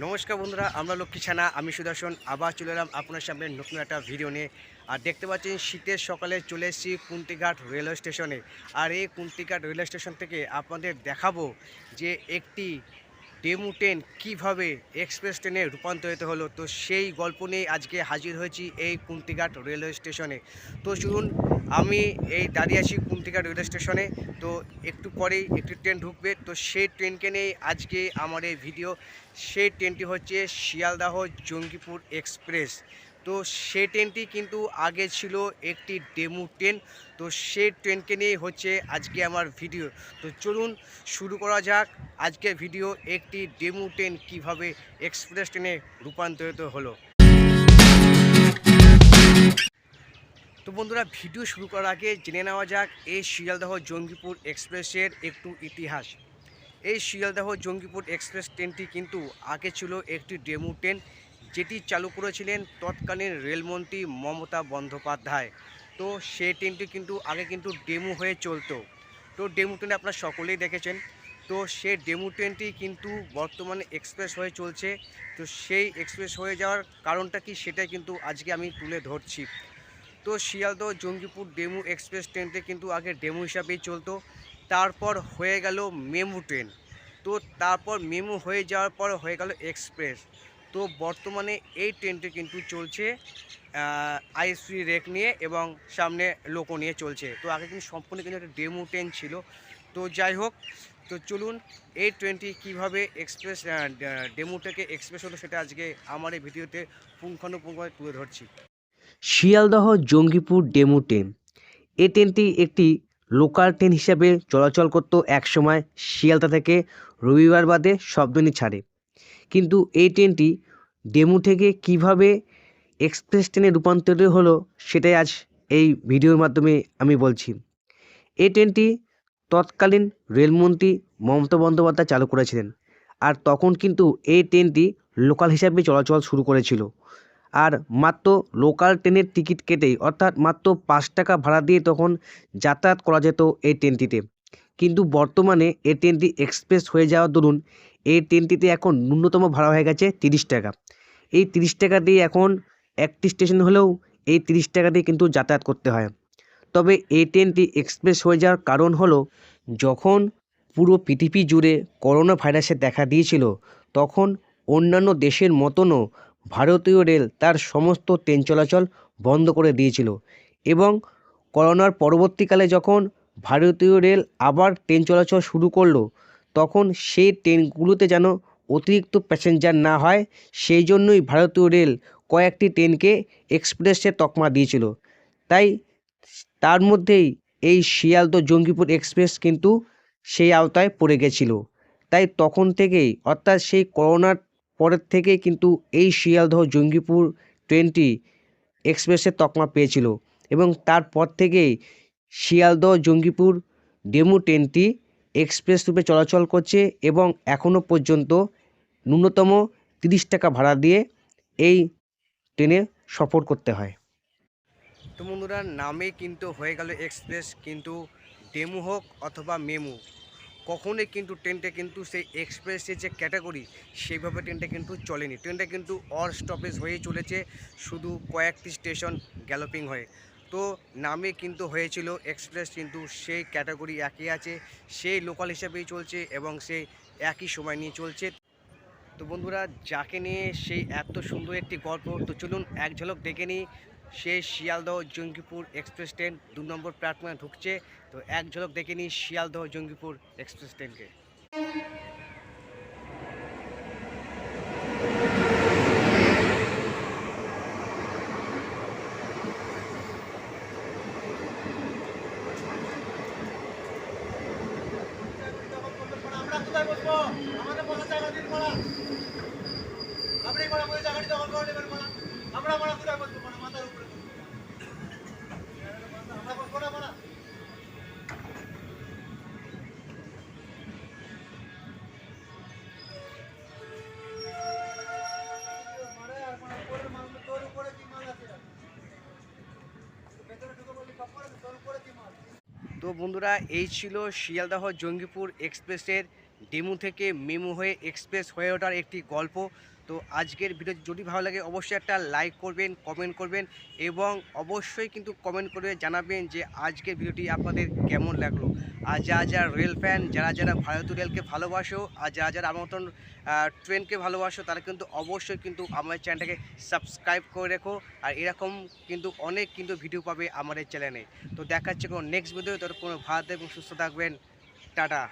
নমস্কার বন্ধুরা, আমরা লক্ষ্মী ছানা, আমি সুদর্শন, আবার চলে এলাম আপনার সামনে নতুন একটা ভিডিও নিয়ে। আর দেখতে পাচ্ছেন, শীতের সকালে চলে এসেছি কুন্তিঘাট রেলওয়ে স্টেশনে। আর এই কুন্তিঘাট রেলওয়ে স্টেশন থেকে আপনাদের দেখাবো যে একটি ডেমু ট্রেন কীভাবে এক্সপ্রেস ট্রেনে রূপান্তরিত হলো? তো সেই গল্প নিয়ে আজকে হাজির হয়েছি এই কুন্তিঘাট রেলওয়ে স্টেশনে। তো শুনুন আমি এই দাঁড়িয়ে আছি কুন্তিঘাট রেলওয়ে স্টেশনে। তো একটু পরেই একটি ট্রেন ঢুকবে। তো সেই ট্রেনকে নিয়ে আজকে আমার এই ভিডিও। সেই ট্রেনটি হচ্ছে শিয়ালদাহ জঙ্গিপুর এক্সপ্রেস। তো সে ট্রেনটি কিন্তু আগে ছিল একটি ডেমু ট্রেন। তো সেই ট্রেনকে নিয়ে হচ্ছে আজকে আমার ভিডিও। তো চলুন শুরু করা যাক। আজকের ভিডিও একটি ডেমু ট্রেন কীভাবে এক্সপ্রেস ট্রেনে রূপান্তরিত হলো। তো বন্ধুরা, ভিডিও শুরু করার আগে জেনে নেওয়া যাক এই শিয়ালদহ জঙ্গিপুর এক্সপ্রেসের একটু ইতিহাস। এই শিয়ালদহ জঙ্গিপুর এক্সপ্রেস ট্রেনটি কিন্তু আগে ছিল একটি ডেমু ট্রেন। যেটি চালু করেছিলেন তৎকালীন রেলমন্ত্রী মমতা বন্দ্যোপাধ্যায়। তো সেই ট্রেনটি কিন্তু আগে কিন্তু ডেমু হয়ে চলতো। তো ডেমু ট্রেন আপনারা সকলেই দেখেছেন। তো সেই ডেমু ট্রেনটি কিন্তু বর্তমানে এক্সপ্রেস হয়ে চলছে। তো সেই এক্সপ্রেস হয়ে যাওয়ার কারণটা কি সেটাই কিন্তু আজকে আমি তুলে ধরছি। তো শিয়ালদহ জঙ্গিপুর ডেমু এক্সপ্রেস ট্রেনটি কিন্তু আগে ডেমু হিসাবেই চলতো। তারপর হয়ে গেল মেমু ট্রেন। তো তারপর মেমু হয়ে যাওয়ার পর হয়ে গেল এক্সপ্রেস। তো বর্তমানে এই ট্রেনটি কিন্তু চলছে আইসি রেক নিয়ে এবং সামনে লোকো নিয়ে চলছে। তো আগে কিন্তু সম্পূর্ণ কিন্তু একটা ডেমো ট্রেন ছিল। তো যাই হোক, তো চলুন, এই ট্রেনটি কীভাবে এক্সপ্রেস ডেমু থেকে এক্সপ্রেস হলো সেটা আজকে আমার এই ভিডিওতে পুঙ্খানুপুঙ্খভাবে তুলে ধরছি। শিয়ালদহ জঙ্গিপুর ডেমু ট্রেন এই ট্রেনটি একটি লোকাল ট্রেন হিসাবে চলাচল করতো একসময় শিয়ালদা থেকে। রবিবার বাদে সব দিনই ছাড়ে। কিন্তু এই ট্রেনটি ডেমু থেকে কীভাবে এক্সপ্রেস ট্রেনে রূপান্তরিত হলো সেটাই আজ এই ভিডিওর মাধ্যমে আমি বলছি। এই ট্রেনটি তৎকালীন রেলমন্ত্রী মমতা বন্দ্যোপাধ্যায় চালু করেছিলেন আর তখন কিন্তু এই ট্রেনটি লোকাল হিসাবে চলাচল শুরু করেছিল। আর মাত্র লোকাল ট্রেনের টিকিট কেটেই অর্থাৎ মাত্র পাঁচ টাকা ভাড়া দিয়ে তখন যাতায়াত করা যেত এই ট্রেনটিতে। কিন্তু বর্তমানে এই ট্রেনটি এক্সপ্রেস হয়ে যাওয়ার দরুন এই ট্রেনটিতে এখন ন্যূনতম ভাড়া হয়ে গেছে তিরিশ টাকা। এই তিরিশ টাকা দিয়ে এখন একটি স্টেশন হলেও এই তিরিশ টাকা দিয়ে কিন্তু যাতায়াত করতে হয়। তবে এই ট্রেনটি এক্সপ্রেস হয়ে যাওয়ার কারণ হলো, যখন পুরো পৃথিবী জুড়ে করোনা ভাইরাসে দেখা দিয়েছিল, তখন অন্যান্য দেশের মতনও ভারতীয় রেল তার সমস্ত ট্রেন চলাচল বন্ধ করে দিয়েছিল এবং করোনার পরবর্তীকালে যখন ভারতীয় রেল আবার ট্রেন চলাচল শুরু করল তখন সেই ট্রেনগুলোতে যেন অতিরিক্ত প্যাসেঞ্জার না হয়, সেই জন্যই ভারতীয় রেল কয়েকটি ট্রেনকে এক্সপ্রেসের তকমা দিয়েছিল। তাই তার মধ্যেই এই শিয়ালদহ জঙ্গিপুর এক্সপ্রেস কিন্তু সেই আওতায় পড়ে গেছিল। তাই তখন থেকেই, অর্থাৎ সেই করোনার পরের থেকে কিন্তু এই শিয়ালদহ জঙ্গিপুর ট্রেনটি এক্সপ্রেসের তকমা পেয়েছিল এবং তারপর থেকেই শিয়ালদহ জঙ্গিপুর ডেমু ট্রেনটি এক্সপ্রেস রূপে চলাচল করছে এবং এখনও পর্যন্ত ন্যূনতম তিরিশ টাকা ভাড়া দিয়ে এই ট্রেনে সফর করতে হয়। তো বন্ধুরা, নামে কিন্তু হয়ে গেল এক্সপ্রেস, কিন্তু ডেমু হোক অথবা মেমু, কখনোই কিন্তু ট্রেনটা কিন্তু সেই এক্সপ্রেসের যে ক্যাটাগরি, সেইভাবে ট্রেনটা কিন্তু চলেনি। ট্রেনটা কিন্তু অর স্টপেজ হয়েই চলেছে, শুধু কয়েকটি স্টেশন গ্যালোপিং হয়ে। তো নামে কিন্তু হয়েছিল এক্সপ্রেস, কিন্তু সেই ক্যাটাগরি একই আছে, সেই লোকাল হিসাবেই চলছে এবং সেই একই সময় নিয়ে চলছে। তো বন্ধুরা, যাকে নিয়ে সেই এত সুন্দর একটি গল্প, তো চলুন এক ঝলক দেখে নিই। সেই শিয়ালদহ জঙ্গিপুর এক্সপ্রেস ট্রেন দু নম্বর প্ল্যাটফর্মে ঢুকছে। তো এক ঝলক দেখে নিই শিয়ালদহ জঙ্গিপুর এক্সপ্রেস ট্রেনকে আমরা আমাদের জায়গা দিন আপনি জায়গাটি দখল করে নেবেন মারা আমরা মারা কোথায় বসবো মারা মাথার উপরে আমরা বসবো না কি মাল? তো বন্ধুরা, এই ছিল শিয়ালদহ জঙ্গিপুর এক্সপ্রেসের ডেমু থেকে মেমু হয়ে এক্সপ্রেস হয়ে ওঠার একটি গল্প। তো আজকের ভিডিও যদি ভালো লাগে, অবশ্যই একটা লাইক করবেন, কমেন্ট করবেন এবং অবশ্যই কিন্তু কমেন্ট করে জানাবেন যে আজকের ভিডিওটি আপনাদের কেমন লাগল। আর যারা যারা রেল ফ্যান, যারা যারা ভারতীয় রেলকে ভালোবাসো, আর যারা যারা আমার মতন ট্রেনকে ভালোবাসো, তারা কিন্তু অবশ্যই কিন্তু আমাদের চ্যানেলটাকে সাবস্ক্রাইব করে রেখো। আর এরকম কিন্তু অনেক কিন্তু ভিডিও পাবে আমাদের চ্যানেলে। তো দেখাচ্ছে কোনো নেক্সট ভিডিও কোনো ভারত এবং সুস্থ থাকবেন। টাটা।